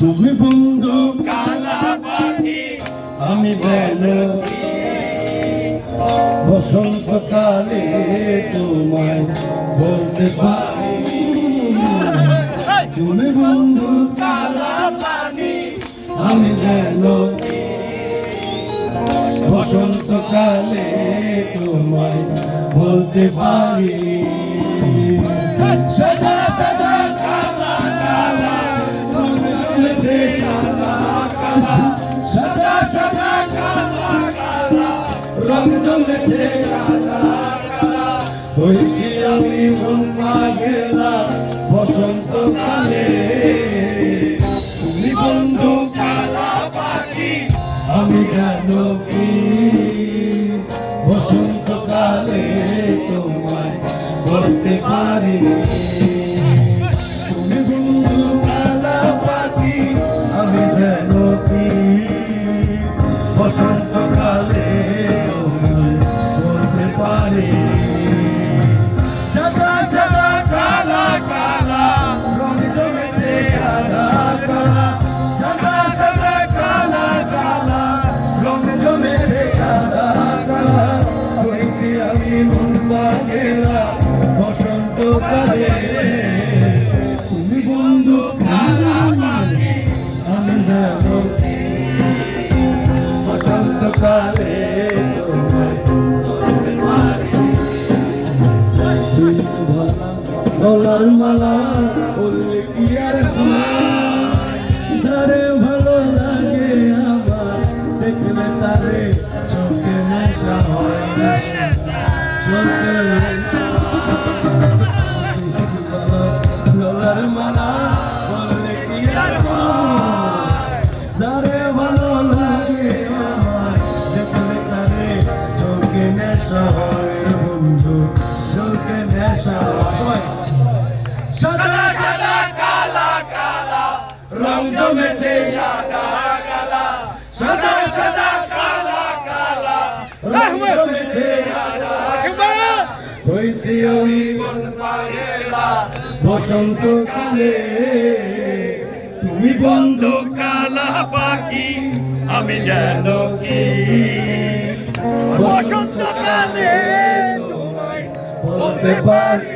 তুমি বন্ধু কালাবাটি আমি বেল বসন্তকালে তোমায় বলতে পারি। তুমি বন্ধু কালাবাটি আমি যেন বসন্তকালে তোমায় বলতে পারি। সদা সদা, কালা কালা জ্বলেছে সাদা, কালা। সদা সদা, কালা কালা রং সাদা, কালা। হয়েছি আমি মন বসন্তকালে। আমি জানো কি? বসন্তকালে তোমায় বলতে পারি। গেলা বসন্তকালে তুমি বন্ধু আমি জানো বসন্তকালে গলার মালা রং জমেছে সাদা কালা সাদা সাদা কালা কালা রং জমেছে সাদা হইছি আমি বসন্ত কালে তুমি বন্ধু কালা পাখি, আমি যেন কি? বসন্ত কালে বলতে পারি।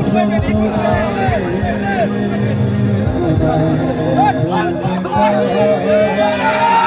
Thank you.